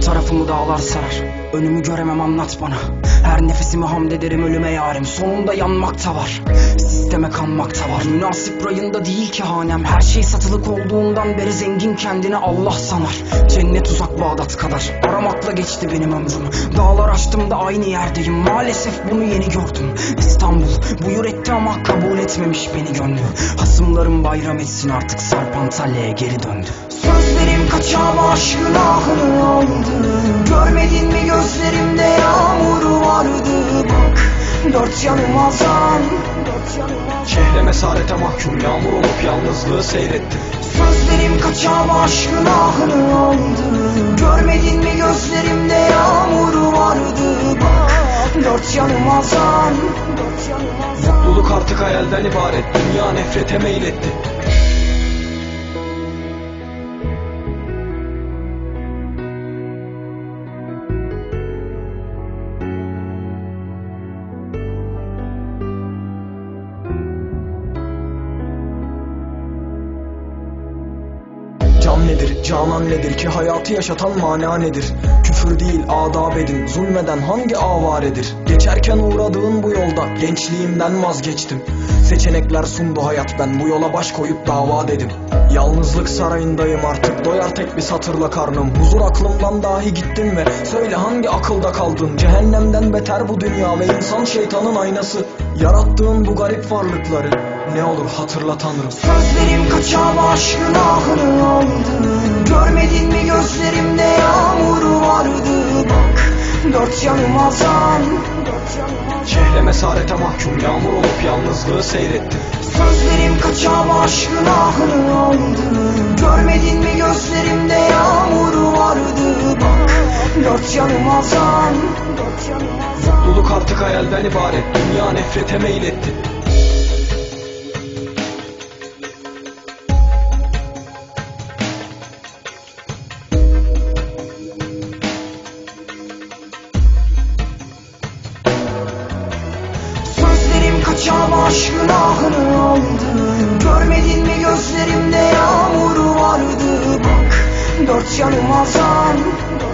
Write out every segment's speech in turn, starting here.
Tarafımı dağlar sarar. Önümü göremem anlat bana. Her nefesimi hamd ederim ölüme yarim. Sonunda yanmakta var Sisteme kanmakta var. Münasip rayında değil ki hanem. Her şey satılık olduğundan beri zengin kendini Allah sanar. Cennet uzak Bağdat kadar. Aramakla geçti benim ömrüm. Dağlar açtım da aynı yerdeyim. Maalesef bunu yeni gördüm. İstanbul buyur etti ama kabul etmemiş beni gönlü Hasımlarım bayram etsin artık Sarp Antalya'ya geri döndü Sözlerim kaçağım aşkın ahını aldı Görmedin mi gözlerimde yağmur vardı Bak. Dört yanım azan Şehre mesarete mahkum yağmur olup yalnızlığı seyrettim. Sözlerim kaçağım aşkın ahını aldı. Görmedin mi gözlerimde yağmur vardı Bak. Dört yanım azan. Mutluluk artık hayalden ibaret Dünya nefrete meyletti Nedir, canan nedir? Ki hayatı yaşatan mana nedir? Küfür değil adab edin, zulmeden hangi avaredir? Geçerken uğradığın bu yolda gençliğimden vazgeçtim. Seçenekler sundu hayat ben bu yola baş koyup dava dedim. Yalnızlık sarayındayım artık doyar tek bir satırla karnım. Huzur aklımdan dahi gittin ve söyle hangi akılda kaldın? Cehennemden beter bu dünya ve insan şeytanın aynası Yarattığın bu garip varlıkları ne olur hatırla tanrım Sözlerim kaçağım aşkın ahını aldı. Görmedin mi gözlerimde yağmur vardı? Bak dört yanım azan Şehre mesarete mahkum yağmur olup yalnızlığı seyrettim. Sözlerim kaçağım aşkın ahını aldı. Görmedin mi gözlerimde yağmur vardı? Bak dört yanım azan Dört yanım azan. Mutluluk artık hayalden ibaret Dünya nefrete meyletti. Sözlerim kaçağım aşkın ahını aldı. Görmedin mi gözlerimde yağmur vardı? Bak dört yanım azan Dört yanım azan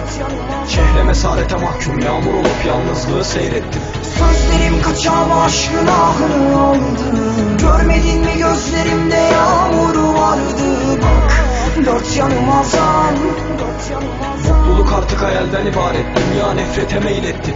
Şehre mesarete mahkum yağmur olup yalnızlığı seyrettim. Sözlerim kaçağım aşkın ahını aldı. Görmedin mi gözlerimde yağmur vardı? Bak dört yanım azan Dört yanım azan. Mutluluk artık hayalden ibaret Dünya nefrete meyletti